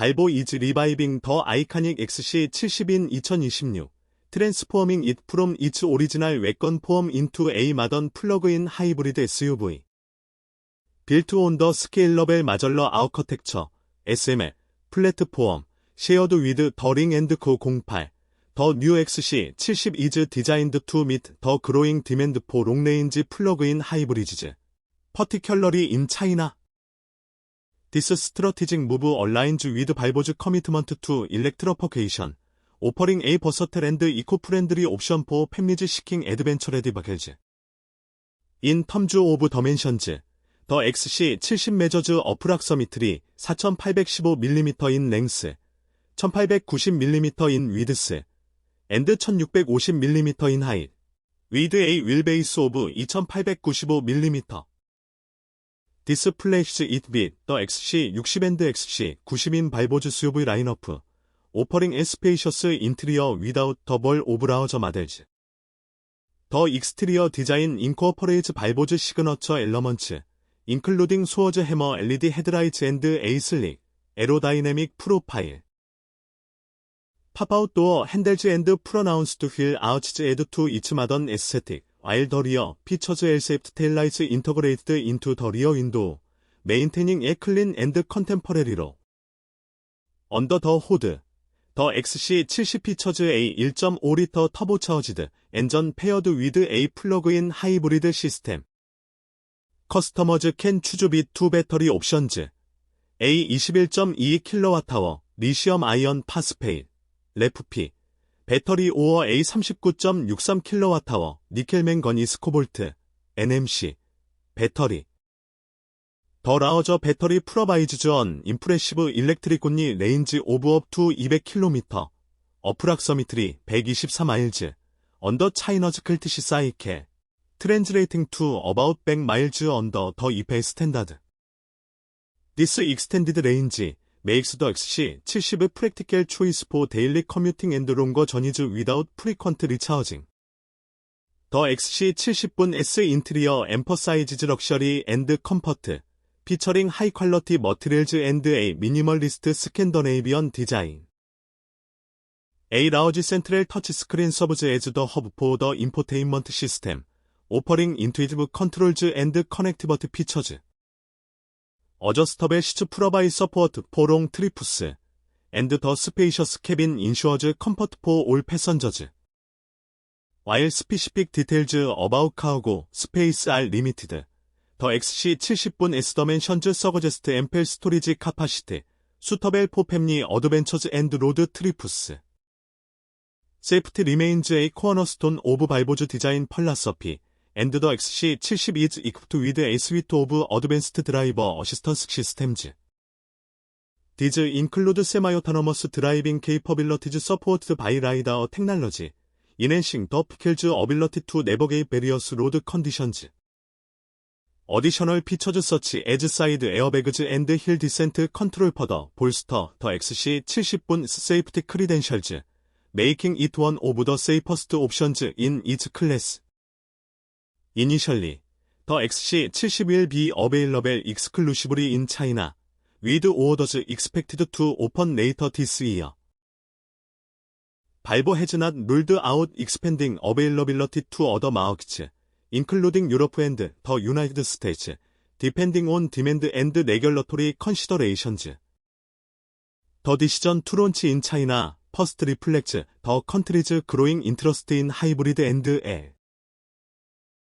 발보 이즈 리바이빙 더 아이카닉 XC70인 2026 트랜스포밍 잇 프롬 이츠 오리지널 웨건 포엄 인투 A 마던 플러그인 하이브리드 SUV 빌트 온 더 스케일러벨 마절러 아우커텍처 SML 플랫폼 쉐어드 위드 더링 앤드 코 08 더 뉴 XC 70 이즈 디자인드 투밋더 그로잉 디맨드 포 롱레인지 플러그인 하이브리즈즈 퍼티큘러리 인 차이나 디스 스트러티징 무브 얼라인즈 위드 발보즈 커미트먼트 투 일렉트로퍼케이션 오퍼링 A 프렌드리 옵션 포 팹리즈 시킹 애드벤처 레디 바켈즈 인 텀즈 오브 더멘션즈 더 XC 70 메저즈 어프락서미트리 4815mm인 랭스 1890mm인 위드스 앤드 1650mm인 하잇 위드 A 윌베이스 오브 2895mm 디스플레이스 잇빗 더 XC 60 앤드 XC 90인 발보즈 SUV 라인어프 오퍼링 에스페이셔스 인테리어 위다웃 더벌 오브라우저 마델즈 더 익스트리어 디자인 인코어퍼레이즈 발보즈 시그너처 엘러먼츠 인클루딩 소어즈 해머 LED 헤드라이트 앤드 에이슬릭 에로다이내믹 프로파일. 팝아웃 도어 핸들즈 앤드 프로나운스드 휠 아우치즈 에드 투 이츠마던 에스테틱 와일 더 리어 피처즈 엘세프트 테일라이트 인터그레이트드 인투 더 리어 윈도우 메인테닝 에 클린 앤드 컨템퍼레리로. 언더 더 호드 더 XC 70 피처즈 A 1.5리터 터보차어지드 엔전 페어드 위드 A 플러그인 하이브리드 시스템. 커스터머즈 캔 추주빗 투 배터리 옵션즈 A 21.2kWh 리시엄 배터리 오어 A 39.63kWh 니켈맨 건이 스코볼트 NMC 배터리. 더 라어저 배터리 프로바이즈즈 언 임프레시브 일렉트릭 곤니 레인지 오브업 투 200km 어프락서미트리 124마일즈 언더 차이너즈 클트시 사이케. 트랜즈레이팅 투 어바웃 100마일즈 언더 더 이페 스탠다드. 디스 익스텐디드 레인지 makes the XC 70의 practical choice for daily commuting and longer journeys without frequent recharging. 더 XC 70분 S 인테리어 emphasizes luxury and comfort, featuring high quality materials and a minimalist Scandinavian design. A large central touchscreen serves as the hub for the infotainment system, offering intuitive controls and connectivity features. 어저스터벨 시츠 프로바이 서포트 포롱 트리푸스 앤드 더 스페이셔스 캐빈 인슈어즈 컴포트 포 올 패선저즈. 와일 스피시픽 디테일즈 어바웃 카우고 스페이스 알 리미티드 더 XC 70분 에스더 맨션즈 서거제스트 엠펠 스토리지 카파시티 수터벨 포팸리 어드벤처즈 앤드 로드 트리푸스 세이프티 리메인즈 에이 코어너스톤 오브 발보즈 디자인 펄라서피 and the XC70 is equipped with a suite of advanced driver assistance systems. These include semi-autonomous driving capabilities supported by LiDAR technology, enhancing the vehicle's ability to navigate various road conditions. Additional features such as side airbags and hill descent control further bolster the XC70's safety credentials, making it one of the safest options in its class. Initially, the XC70 will be available exclusively in China, with orders expected to open later this year. Valvo has not ruled out expanding availability to other markets, including Europe and the United States, depending on demand and regulatory considerations. The decision to launch in China first reflects the country's growing interest in hybrid and air.